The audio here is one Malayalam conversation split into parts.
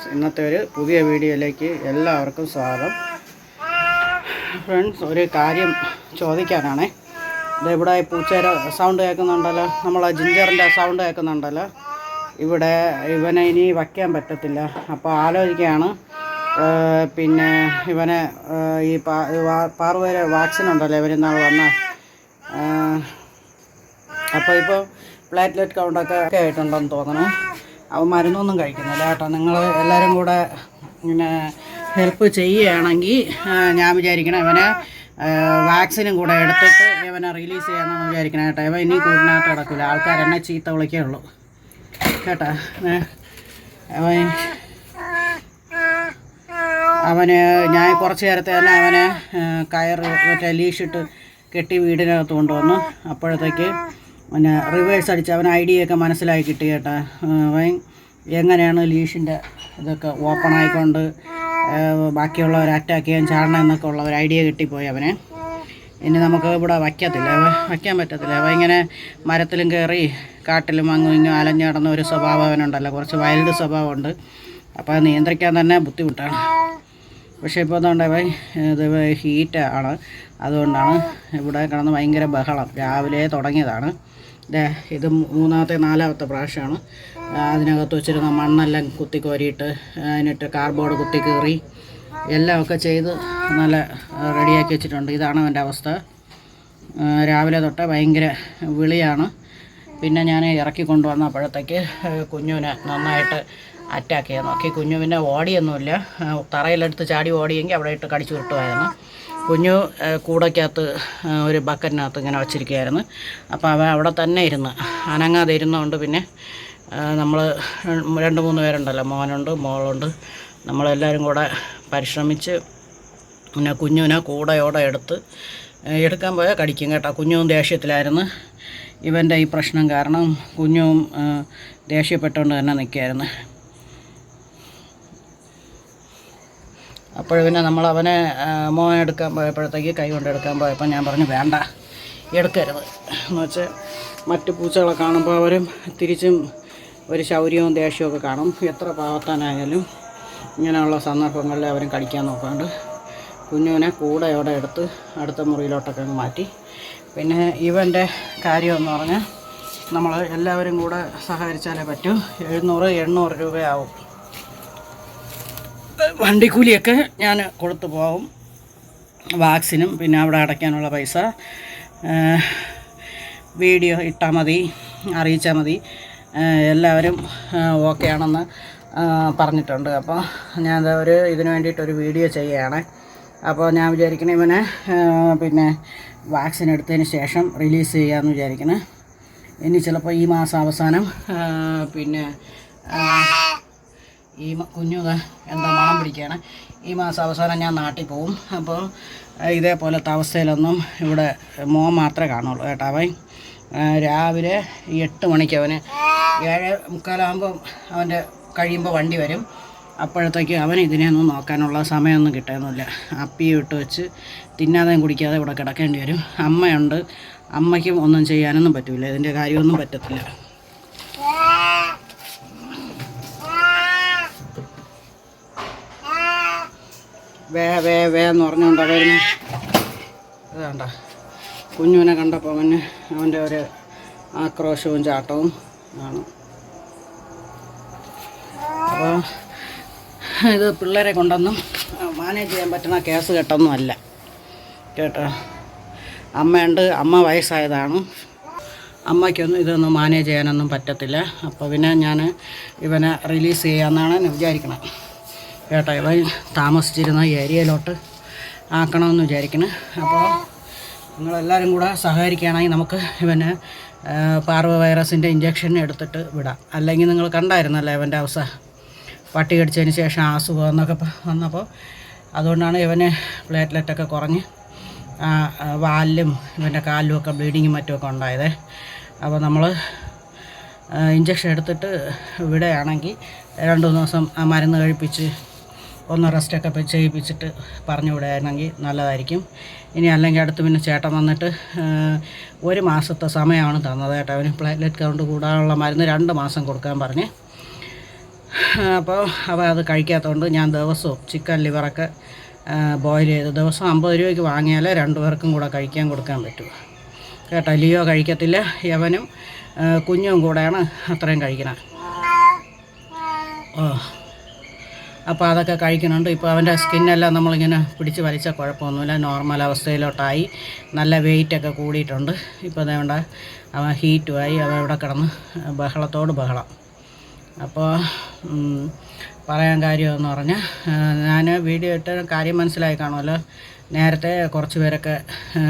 ഫ്രണ്ട്സ് ഇന്നത്തെ ഒരു പുതിയ വീഡിയോയിലേക്ക് എല്ലാവർക്കും സ്വാഗതം. ഫ്രണ്ട്സ് ഒരു കാര്യം ചോദിക്കാനാണേ. ഇവിടെ പൂച്ചയുടെ സൗണ്ട് കേൾക്കുന്നുണ്ടല്ലോ. നമ്മളെ ജിഞ്ചറിന്റെ സൗണ്ട് കേൾക്കുന്നുണ്ടല്ലോ. ഇവിടെ ഇവനെ ഇനി വയ്ക്കാൻ പറ്റത്തില്ല. അപ്പോൾ ആലോചിക്കുകയാണ്. പിന്നെ ഇവനെ ഈ പാ വാക്സിൻ ഉണ്ടല്ലോ ഇവരിന്നാൾ വന്ന അപ്പോൾ ഇപ്പോൾ പ്ലാറ്റ്ലെറ്റ് കൗണ്ടൊക്കെ ആയിട്ടുണ്ടെന്ന് തോന്നണം. അവൻ മരുന്നൊന്നും കഴിക്കുന്നില്ല കേട്ടോ. നിങ്ങൾ എല്ലാവരും കൂടെ ഇങ്ങനെ ഹെൽപ്പ് ചെയ്യുകയാണെങ്കിൽ ഞാൻ വിചാരിക്കണം ഇവനെ വാക്സിനും കൂടെ എടുത്തിട്ട് ഇവനെ റിലീസ് ചെയ്യാമെന്നാണ് വിചാരിക്കണം കേട്ടോ. ഇവൻ ഇനി കൂടിനകത്ത് കിടക്കില്ല. ആൾക്കാർ എന്നെ ചീത്ത വിളിക്കേ ഉള്ളൂ. കേട്ടോ? അവൻ അവന് ഞാൻ കുറച്ച് നേരത്തെ തന്നെ അവനെ കയർ മറ്റേ ലീഷിട്ട് കെട്ടി വീടിനകത്ത് കൊണ്ടുവന്നു. അപ്പോഴത്തേക്ക് പിന്നെ റിവേഴ്സ് അടിച്ച് അവൻ ഐഡിയൊക്കെ മനസ്സിലാക്കി കിട്ടി കേട്ടോ. അവൻ എങ്ങനെയാണ് ലീഷിന്റെ ഇതൊക്കെ ഓപ്പൺ ആയിക്കൊണ്ട് ബാക്കിയുള്ളവർ അറ്റാക്ക് ചെയ്യാൻ ചാടണം എന്നൊക്കെ ഉള്ള ഒരു ഐഡിയ കിട്ടിപ്പോയി അവന്. ഇനി നമുക്ക് ഇവിടെ വയ്ക്കത്തില്ല. വയ്ക്കാൻ പറ്റത്തില്ല. അവ ഇങ്ങനെ മരത്തിലും കയറി കാട്ടിലും അങ്ങും ഇങ്ങും അലഞ്ഞു നടന്ന ഒരു സ്വഭാവം അവനുണ്ടല്ലോ. കുറച്ച് വൈൽഡ് സ്വഭാവമുണ്ട്. അപ്പോൾ അത് നിയന്ത്രിക്കാൻ തന്നെ ബുദ്ധിമുട്ടാണ്. പക്ഷേ ഇപ്പോൾ അതുകൊണ്ട് അവൻ ഇത് ഹീറ്റ് ആണ്. അതുകൊണ്ടാണ് ഇവിടെ കിടന്ന് ഭയങ്കര ബഹളം. രാവിലെ തുടങ്ങിയതാണ്. ഇത് മൂന്നാമത്തെ നാലാമത്തെ പ്രാവശ്യമാണ്. അതിനകത്ത് വെച്ചിരുന്ന മണ്ണെല്ലാം കുത്തി കോരിയിട്ട് അതിനിട്ട് കാർബോർഡ് കുത്തി കീറി എല്ലാം ഒക്കെ ചെയ്ത് നല്ല റെഡിയാക്കി വെച്ചിട്ടുണ്ട്. ഇതാണ് അവന്റെ അവസ്ഥ. രാവിലെ തൊട്ട് ഭയങ്കര വിളിയാണ്. പിന്നെ ഞാൻ ഇറക്കി കൊണ്ടുവന്നപ്പോഴത്തേക്ക് കുഞ്ഞുവിനെ നന്നായിട്ട് അറ്റാക്ക് ചെയ്യാൻ നോക്കി. കുഞ്ഞു പിന്നെ ഓടിയൊന്നുമില്ല തറയിലെടുത്ത് ചാടി ഓടിയെങ്കിൽ അവിടെ ഇട്ട് കടിച്ചു വിട്ടുമായിരുന്നു കുഞ്ഞു കൂടക്കകത്ത് ഒരു ബക്കറ്റിനകത്ത് ഇങ്ങനെ വച്ചിരിക്കുകയായിരുന്നു. അപ്പോൾ അവൻ അവിടെ തന്നെ ഇരുന്ന് അനങ്ങാതെ ഇരുന്നുകൊണ്ട് പിന്നെ നമ്മൾ രണ്ട് മൂന്ന് പേരുണ്ടല്ലോ. മോനുണ്ട് മോളുണ്ട്. നമ്മളെല്ലാവരും കൂടെ പരിശ്രമിച്ച് പിന്നെ കുഞ്ഞുവിനെ കൂടെയോടെ എടുത്ത് എടുക്കാൻ പോയാൽ കടിക്കും കേട്ടോ. കുഞ്ഞും ദേഷ്യത്തിലായിരുന്നു. ഇവന്റെ ഈ പ്രശ്നം കാരണം കുഞ്ഞും ദേഷ്യപ്പെട്ടുകൊണ്ട് തന്നെ നിൽക്കുകയായിരുന്നു അപ്പോൾ പിന്നെ നമ്മൾ അവനെ മോനെ എടുക്കാൻ പോയപ്പോഴത്തേക്ക് കൈ കൊണ്ട് എടുക്കാൻ പോയപ്പോൾ ഞാൻ പറഞ്ഞു വേണ്ട എടുക്കരുത്. എന്ന് വെച്ചാൽ മറ്റു പൂച്ചകളെ കാണുമ്പോൾ അവരും തിരിച്ചും ഒരു ശൗര്യവും ദേഷ്യവും കാണും. എത്ര പാവത്താനായാലും ഇങ്ങനെയുള്ള സന്ദർഭങ്ങളിൽ അവരും കടിക്കാൻ നോക്കാണ്ട് കുഞ്ഞുവിനെ കൂടെയോടെ എടുത്ത് അടുത്ത മുറിയിലോട്ടൊക്കെ അങ്ങ് മാറ്റി. പിന്നെ ഇവന്റെ കാര്യമെന്ന് പറഞ്ഞാൽ നമ്മൾ എല്ലാവരും കൂടെ സഹകരിച്ചാലേ പറ്റൂ. എഴുന്നൂറ് എണ്ണൂറ് രൂപയാവും. വണ്ടിക്കൂലിയൊക്കെ ഞാൻ കൊടുത്തു പോകും വാക്സിനും പിന്നെ അവിടെ അടയ്ക്കാനുള്ള പൈസ. വീഡിയോ ഇട്ടാൽ മതി അറിയിച്ചാൽ മതി. എല്ലാവരും ഓക്കെ ആണെന്ന് പറഞ്ഞിട്ടുണ്ട്. അപ്പോൾ ഞാൻ ഒരു ഇതിന് വേണ്ടിയിട്ടൊരു വീഡിയോ ചെയ്യുകയാണ്. അപ്പോൾ ഞാൻ വിചാരിക്കണേ ഇവനെ പിന്നെ വാക്സിൻ എടുത്തതിന് ശേഷം റിലീസ് ചെയ്യാമെന്ന് വിചാരിക്കണേ. ഇനി ചിലപ്പോൾ ഈ മാസം അവസാനം പിന്നെ ഈ കുഞ്ഞുക കുഞ്ഞു എന്താ മണം പിടിക്കുകയാണ്. ഈ മാസം അവസാനം ഞാൻ നാട്ടിൽ പോവും. അപ്പോൾ ഇതേപോലത്തെ അവസ്ഥയിലൊന്നും ഇവിടെ മോൻ മാത്രമേ കാണുള്ളൂ കേട്ടോ അവൻ. രാവിലെ എട്ട് മണിക്ക് അവന് ഏഴ് മുക്കാലാകുമ്പം അവന്റെ കഴിയുമ്പോൾ വണ്ടി വരും. അപ്പോഴത്തേക്ക് അവൻ ഇതിനെയൊന്നും നോക്കാനുള്ള സമയമൊന്നും കിട്ടാനൊന്നുമില്ല. അപ്പിയും ഇട്ട് വെച്ച് തിന്നാതെയും കുടിക്കാതെ ഇവിടെ കിടക്കേണ്ടി വരും. അമ്മയുണ്ട്. അമ്മയ്ക്കും ഒന്നും ചെയ്യാനൊന്നും പറ്റില്ല ഇതിന്റെ കാര്യമൊന്നും പറ്റത്തില്ല. വേ വേ വേ എന്ന് പറഞ്ഞുകൊണ്ട് അതാണ്ട കുഞ്ഞുവിനെ കണ്ടപ്പോൾ അവന് അവന്റെ ഒരു ആക്രോശവും ചാട്ടവും ആണ് അപ്പോൾ ഇത് പിള്ളേരെ കൊണ്ടൊന്നും മാനേജ് ചെയ്യാൻ പറ്റുന്ന കേസ് കെട്ടൊന്നും അല്ല. കേട്ടോ? അമ്മയുണ്ട്. അമ്മ വയസ്സായതാണ്. അമ്മയ്ക്കൊന്നും ഇതൊന്നും മാനേജ് ചെയ്യാനൊന്നും പറ്റത്തില്ല. അപ്പോൾ പിന്നെ ഞാൻ ഇവനെ റിലീസ് ചെയ്യാമെന്നാണ് വിചാരിക്കണം കേട്ടോ? ഇവൻ താമസിച്ചിരുന്ന ഏരിയയിലോട്ട് ആക്കണമെന്ന് വിചാരിക്കണം. അപ്പോൾ നിങ്ങളെല്ലാവരും കൂടെ സഹകരിക്കുകയാണെങ്കിൽ നമുക്ക് ഇവന് പാർവ വൈറസിന്റെ ഇഞ്ചക്ഷൻ എടുത്തിട്ട് വിടാം. അല്ലെങ്കിൽ നിങ്ങൾ കണ്ടായിരുന്നല്ലോ ഇവന്റെ അവസ്ഥ. പട്ടി കടിച്ചതിന് ശേഷം അസുഖം എന്നൊക്കെ വന്നപ്പോൾ അതുകൊണ്ടാണ് ഇവന് പ്ലേറ്റ്ലെറ്റൊക്കെ കുറഞ്ഞ് വാലിലും ഇവന്റെ കാലിലും ഒക്കെ ബ്ലീഡിങ്ങും മറ്റുമൊക്കെ ഉണ്ടായത്. അപ്പോൾ നമ്മൾ ഇഞ്ചക്ഷൻ എടുത്തിട്ട് വിടുകയാണെങ്കിൽ രണ്ട് മൂന്ന് ദിവസം മരുന്ന് കഴിപ്പിച്ച് ഒന്ന് റെസ്റ്റൊക്കെ ചെയ്യിപ്പിച്ചിട്ട് പറഞ്ഞു വിടുകയാണെങ്കിൽ നല്ലതായിരിക്കും. ഇനി അല്ലെങ്കിൽ അടുത്ത് പിന്നെ ചേട്ടൻ വന്നിട്ട് ഒരു മാസത്തെ സമയമാണ് തന്നത് കേട്ടോ. അവന് പ്ലേറ്റ്ലെറ്റ് കൗണ്ട് കൂടാനുള്ള മരുന്ന് രണ്ട് മാസം കൊടുക്കാൻ പറഞ്ഞ്. അപ്പോൾ അവ അത് കഴിക്കാത്തതുകൊണ്ട് ഞാൻ ദിവസവും ചിക്കൻ ലിവറൊക്കെ ബോയിൽ ചെയ്ത് ദിവസം അമ്പത് രൂപയ്ക്ക് വാങ്ങിയാലേ രണ്ടു പേർക്കും കൂടെ കഴിക്കാൻ കൊടുക്കാൻ പറ്റൂ. കേട്ടോ ലിയോ കഴിക്കത്തില്ല യവനും കുഞ്ഞും കൂടെയാണ് അത്രയും കഴിക്കണം. ഓ. അപ്പോൾ അതൊക്കെ കഴിക്കുന്നുണ്ട്. ഇപ്പോൾ അവന്റെ സ്കിന്നെല്ലാം നമ്മളിങ്ങനെ പിടിച്ച് വലിച്ച കുഴപ്പമൊന്നുമില്ല. നോർമൽ അവസ്ഥയിലോട്ടായി. നല്ല വെയിറ്റൊക്കെ കൂടിയിട്ടുണ്ട്. ഇപ്പോൾ അതേണ്ട അവൻ ഹീറ്റുമായി അവൻ ഇവിടെ കിടന്ന് ബഹളത്തോട് ബഹളം. അപ്പോൾ പറയാൻ കാര്യമെന്ന് പറഞ്ഞാൽ ഞാൻ വീഡിയോ ഇട്ട് കാര്യം മനസ്സിലായി കാണുമല്ലോ. നേരത്തെ കുറച്ച് പേരൊക്കെ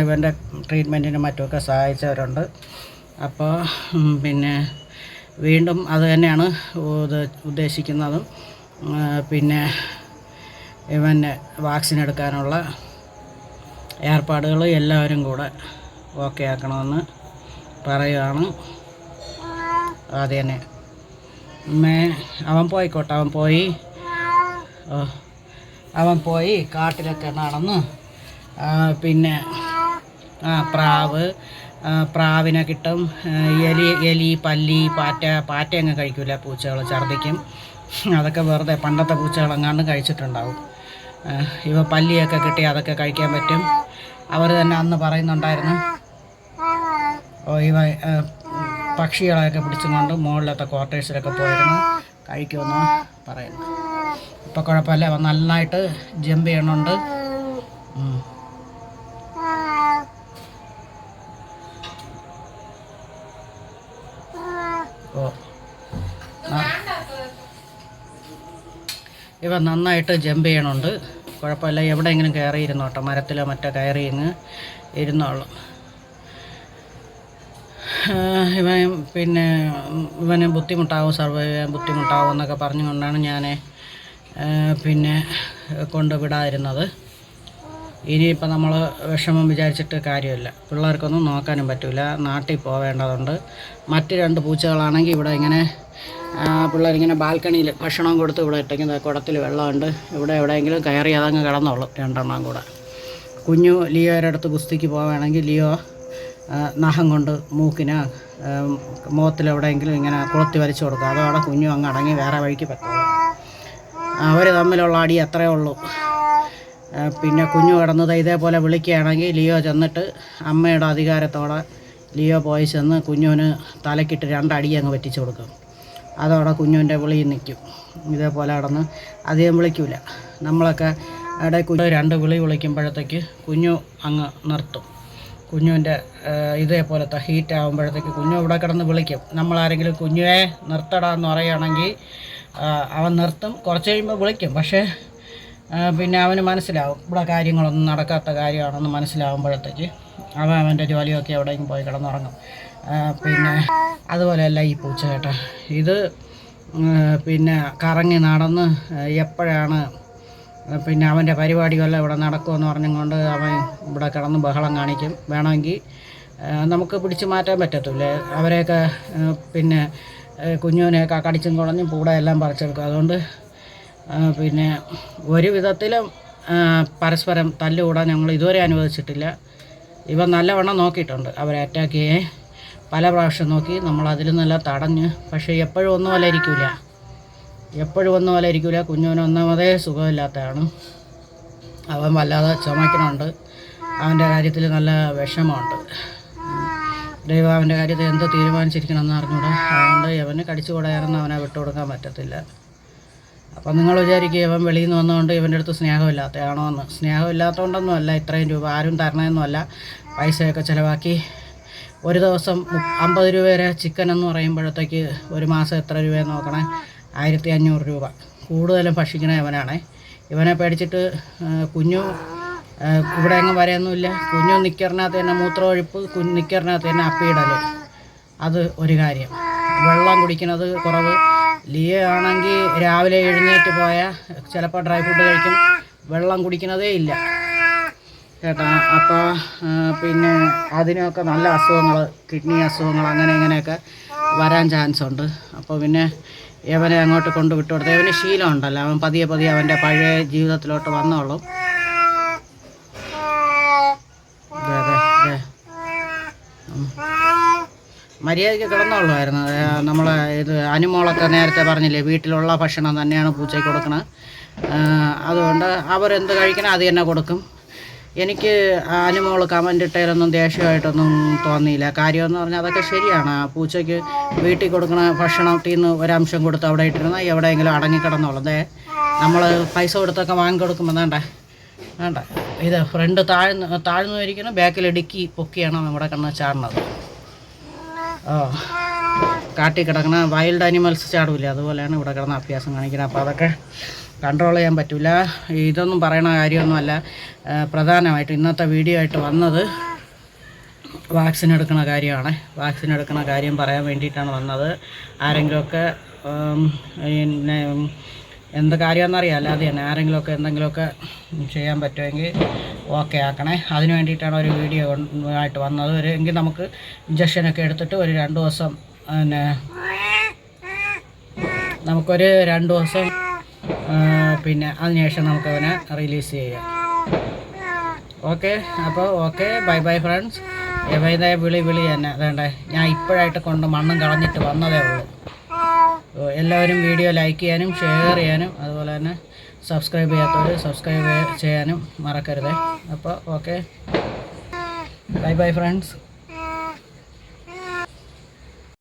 ഇവന്റെ ട്രീറ്റ്മെന്റിനും മറ്റുമൊക്കെ സഹായിച്ചവരുണ്ട്. അപ്പോൾ പിന്നെ വീണ്ടും അത് തന്നെയാണ് ഉദ്ദ- ഉദ്ദേശിക്കുന്നതും. പിന്നെ ഇവന്റെ വാക്സിൻ എടുക്കാനുള്ള ഏർപ്പാടുകൾ എല്ലാവരും കൂടെ ഓക്കെ ആക്കണമെന്ന് പറയുകയാണ് അത് തന്നെ മേ അവൻ പോയിക്കോട്ടെ അവൻ പോയി. അവൻ പോയി കാട്ടിലൊക്കെ നടന്ന്. പിന്നെ ആ പ്രാവ് പ്രാവിനെ കിട്ടും. എലി എലി പല്ലി പാറ്റ പാറ്റ അങ്ങ് കഴിക്കില്ല പൂച്ചകൾ ഛർദ്ദിക്കും. അതൊക്കെ വെറുതെ പണ്ടത്തെ പൂച്ചകളെങ്ങാണ്ട് കഴിച്ചിട്ടുണ്ടാവും. ഇവ പല്ലിയൊക്കെ കിട്ടി അതൊക്കെ കഴിക്കാൻ പറ്റും. അവർ തന്നെ അന്ന് പറയുന്നുണ്ടായിരുന്നു ഓ ഇവ പക്ഷികളെയൊക്കെ പിടിച്ചുകൊണ്ട് മുകളിലത്തെ ക്വാർട്ടേഴ്സിലൊക്കെ പോയിരുന്നു കഴിക്കുമെന്ന് പറയുന്നു. ഇപ്പം കുഴപ്പമില്ല അവ നന്നായിട്ട് ജമ്പ് ചെയ്യണുണ്ട് ഓ. ഇവ നന്നായിട്ട് ജമ്പ് ചെയ്യണുണ്ട്. കുഴപ്പമില്ല. എവിടെയെങ്കിലും കയറി ഇരുന്നോട്ടെ മരത്തിലോ മറ്റോ കയറി ഇങ്ങ് ഇരുന്നോളും. ഇവൻ പിന്നെ ഇവന് ബുദ്ധിമുട്ടാവും? സർവൈവ് ചെയ്യാൻ ബുദ്ധിമുട്ടാവും എന്നൊക്കെ പറഞ്ഞുകൊണ്ടാണ് ഞാൻ പിന്നെ കൊണ്ട് വിടാതിരുന്നത് ഇനിയിപ്പോൾ നമ്മൾ വിഷമം വിചാരിച്ചിട്ട് കാര്യമില്ല. പിള്ളേർക്കൊന്നും നോക്കാനും പറ്റില്ല നാട്ടിൽ പോവേണ്ടതുണ്ട്. മറ്റ് രണ്ട് പൂച്ചകളാണെങ്കിൽ ഇവിടെ ഇങ്ങനെ പിള്ളേരിങ്ങനെ ബാൽക്കണിയിൽ ഭക്ഷണം കൊടുത്ത് ഇവിടെ ഇട്ടെങ്കിൽ കുടത്തിൽ വെള്ളമുണ്ട്. ഇവിടെ എവിടെയെങ്കിലും കയറി അതങ്ങ് കിടന്നോളും രണ്ടെണ്ണം കൂടെ. കുഞ്ഞു ലിയോയുടെ അടുത്ത് ഗുസ്തിക്ക് പോവുകയാണെങ്കിൽ ലിയോ നഹം കൊണ്ട് മൂക്കിന് മുഖത്തിലെവിടെയെങ്കിലും ഇങ്ങനെ കുളത്തി വലിച്ചു കൊടുക്കുക അതോടെ കുഞ്ഞു അങ്ങ് അടങ്ങി വേറെ വഴിക്ക് പറ്റും അവർ തമ്മിലുള്ള അടി അത്രയേ ഉള്ളൂ. പിന്നെ കുഞ്ഞു കിടന്നത് ഇതേപോലെ വിളിക്കുകയാണെങ്കിൽ ലിയോ ചെന്നിട്ട് അമ്മയുടെ അധികാരത്തോടെ ലിയോ പോയി ചെന്ന് കുഞ്ഞുവിന് തലക്കിട്ട് രണ്ടടി അങ്ങ് പറ്റിച്ചു കൊടുക്കും. അതോടെ കുഞ്ഞുവിന്റെ വിളി നിൽക്കും. ഇതേപോലെ കിടന്ന് അധികം വിളിക്കില്ല നമ്മളൊക്കെ അവിടെ കുഞ്ഞു രണ്ട് വിളി വിളിക്കുമ്പോഴത്തേക്ക് കുഞ്ഞു അങ്ങ് നിർത്തും. കുഞ്ഞുവിന്റെ ഇതേപോലത്തെ ഹീറ്റ് ആകുമ്പോഴത്തേക്ക് കുഞ്ഞു ഇവിടെ കിടന്ന് വിളിക്കും. നമ്മളാരെങ്കിലും കുഞ്ഞുവെ നിർത്തടാ എന്ന് പറയുകയാണെങ്കിൽ അവൻ നിർത്തും. കുറച്ച് കഴിയുമ്പോൾ വിളിക്കും. പക്ഷേ പിന്നെ അവന് മനസ്സിലാവും. ഇവിടെ കാര്യങ്ങളൊന്നും നടക്കാത്ത കാര്യമാണെന്ന് മനസ്സിലാവുമ്പോഴത്തേക്ക് അവൻ അവന്റെ ജോലിയൊക്കെ എവിടെയെങ്കിലും പോയി കിടന്നുറങ്ങും. പിന്നെ അതുപോലെയല്ല ഈ പൂച്ച കേട്ടോ. ഇത് പിന്നെ കറങ്ങി നടന്ന് എപ്പോഴാണ് പിന്നെ അവന്റെ പരിപാടികളെല്ലാം ഇവിടെ നടക്കുമെന്ന് പറഞ്ഞുകൊണ്ട് അവൻ ഇവിടെ കിടന്ന് ബഹളം കാണിക്കും. വേണമെങ്കിൽ നമുക്ക് പിടിച്ചു മാറ്റാൻ പറ്റത്തില്ലേ? അവരെയൊക്കെ പിന്നെ കുഞ്ഞുവിനെയൊക്കെ കടിച്ചും കുളഞ്ഞും കൂടെ എല്ലാം പറിച്ചെടുക്കും. അതുകൊണ്ട് പിന്നെ ഒരു വിധത്തിലും പരസ്പരം തല്ലുകൂടാൻ ഞങ്ങൾ ഇതുവരെ അനുവദിച്ചിട്ടില്ല. ഇവ നല്ലവണ്ണം നോക്കിയിട്ടുണ്ട്. അവരെ അറ്റാക്ക് ചെയ്യേ പല പ്രാവശ്യം നോക്കി. നമ്മൾ അതിൽ നല്ല തടഞ്ഞ്. പക്ഷേ എപ്പോഴും ഒന്നും പോലെ ഇരിക്കില്ല എപ്പോഴും ഒന്നും പോലെ ഇരിക്കില്ല കുഞ്ഞുവിന് ഒന്നാമതേ സുഖമില്ലാത്തതാണ്. അവൻ വല്ലാതെ ചുമക്കണുണ്ട് അവന്റെ കാര്യത്തിൽ നല്ല വിഷമമുണ്ട്. ദൈവം അവന്റെ കാര്യത്തിൽ എന്ത് തീരുമാനിച്ചിരിക്കണം എന്ന് അറിഞ്ഞൂടാ. അതുകൊണ്ട് അവന് കടിച്ചു കൂടായിരുന്നു അവനെ വിട്ടുകൊടുക്കാൻ പറ്റത്തില്ല. അപ്പം നിങ്ങൾ വിചാരിക്കുക ഇവൻ വെളിയിൽ നിന്ന് വന്നുകൊണ്ട് ഇവന്റെ അടുത്ത് സ്നേഹമില്ലാത്തതാണോ എന്ന്. സ്നേഹമില്ലാത്തതുകൊണ്ടൊന്നുമല്ല ഇത്രയും രൂപ ആരും തരണമെന്നല്ല പൈസയൊക്കെ ചിലവാക്കി ഒരു ദിവസം അമ്പത് രൂപ വരെ ചിക്കൻ എന്ന് പറയുമ്പോഴത്തേക്ക് ഒരു മാസം എത്ര രൂപയെന്ന് നോക്കണേ? ആയിരത്തി അഞ്ഞൂറ് രൂപ. കൂടുതലും ഭക്ഷിക്കണ ഇവനാണേ. ഇവനെ പേടിച്ചിട്ട് കുഞ്ഞു ഇവിടെ എങ്ങും വരെയൊന്നുമില്ല. കുഞ്ഞു നിക്കറിനകത്ത് തന്നെ മൂത്രമൊഴിപ്പ് കുഞ്ഞു നിക്കറിനകത്ത് തന്നെ അപ്പിയിടൽ അത് ഒരു കാര്യം. വെള്ളം കുടിക്കുന്നത് കുറവ്. ലിയ ആണെങ്കിൽ രാവിലെ എഴുന്നേറ്റ് പോയാൽ ചിലപ്പോൾ ഡ്രൈ ഫുഡ് കഴിക്കും. വെള്ളം കുടിക്കുന്നതേ ഇല്ല. കേട്ടോ? അപ്പോൾ പിന്നെ അതിനൊക്കെ നല്ല അസുഖങ്ങൾ കിഡ്നി അസുഖങ്ങൾ അങ്ങനെ ഇങ്ങനെയൊക്കെ വരാൻ ചാൻസ് ഉണ്ട്. അപ്പോൾ പിന്നെ യവനെ അങ്ങോട്ട് കൊണ്ട് വിട്ടു കൊടുത്തു. യവന് ശീലം ഉണ്ടല്ലോ. അവൻ പതിയെ പതിയെ അവന്റെ പഴയ ജീവിതത്തിലോട്ട് വന്നോളും. അതെ അതെ ദേ. മര്യാദയ്ക്ക് കിടന്നുള്ളായിരുന്നു നമ്മൾ ഇത് അനുമോളൊക്കെ നേരത്തെ പറഞ്ഞില്ലേ വീട്ടിലുള്ള ഭക്ഷണം തന്നെയാണ് പൂച്ചയ്ക്ക് കൊടുക്കുന്നത് അതുകൊണ്ട് അവരെന്ത് കഴിക്കണം അത് തന്നെ കൊടുക്കും. എനിക്ക് അനുമോൾ കമന്റ് ഇട്ടതിലൊന്നും ദേഷ്യമായിട്ടൊന്നും തോന്നിയില്ല. കാര്യമെന്ന് പറഞ്ഞാൽ അതൊക്കെ ശരിയാണ്. ആ പൂച്ചയ്ക്ക് വീട്ടിൽ കൊടുക്കുന്ന ഭക്ഷണത്തിൽ നിന്ന് ഒരംശം കൊടുത്ത് അവിടെ ഇട്ടിരുന്നാൽ എവിടെയെങ്കിലും അടങ്ങിക്കിടന്നോളതേ നമ്മൾ പൈസ കൊടുത്തൊക്കെ വാങ്ങി കൊടുക്കുമ്പോൾ വേണ്ട വേണ്ട. ഇത് ഫ്രണ്ട് താഴ്ന്ന് താഴ്ന്നു ഇരിക്കണം ബാക്കിൽ ഇടുക്കി പൊക്കിയാണ് നമ്മുടെ കണ്ണ് ചാടുന്നത്. ഓ കിടക്കുന്ന വൈൽഡ് അനിമൽസ് ചാടില്ല? അതുപോലെയാണ് ഇവിടെ കിടന്ന അഭ്യാസം കാണിക്കുന്നത്. അപ്പോൾ അതൊക്കെ കൺട്രോൾ ചെയ്യാൻ പറ്റില്ല ഇതൊന്നും പറയണ കാര്യമൊന്നുമല്ല. പ്രധാനമായിട്ട് ഇന്നത്തെ വീഡിയോ ആയിട്ട് വന്നത് വാക്സിൻ എടുക്കുന്ന കാര്യമാണ്. വാക്സിൻ എടുക്കുന്ന കാര്യം പറയാൻ വേണ്ടിയിട്ടാണ് വന്നത്. ആരെങ്കിലുമൊക്കെ പിന്നെ എന്ത് കാര്യമെന്നറിയാം അല്ലാതെ തന്നെ ആരെങ്കിലുമൊക്കെ എന്തെങ്കിലുമൊക്കെ ചെയ്യാൻ പറ്റുമെങ്കിൽ ഓക്കെ ആക്കണേ. അതിന് വേണ്ടിയിട്ടാണ് ഒരു വീഡിയോ ആയിട്ട് വന്നത്. ഒരു എങ്കിൽ നമുക്ക് ഇഞ്ചക്ഷനൊക്കെ എടുത്തിട്ട് ഒരു രണ്ട് ദിവസം പിന്നെ നമുക്കൊരു രണ്ട് ദിവസം പിന്നെ അതിനുശേഷം നമുക്ക് അവനെ റിലീസ് ചെയ്യാം. ഓക്കെ? അപ്പോൾ ഓക്കെ. Bye bye friends. എവൈതായ വിളി വിളി തന്നെ. അതേണ്ടേ? ഞാൻ ഇപ്പോഴായിട്ട് കൊണ്ട് മണ്ണും കളഞ്ഞിട്ട് വന്നതേ ഉള്ളൂ. എല്ലാവരും വീഡിയോ ലൈക്ക് ചെയ്യാനും ഷെയർ ചെയ്യാനും അതുപോലെ തന്നെ സബ്സ്ക്രൈബ് ചെയ്യാത്തവർ സബ്സ്ക്രൈബ് ചെയ്യാനും മറക്കരുത്. അപ്പോൾ ഓക്കെ ബൈ ബൈ ഫ്രണ്ട്സ്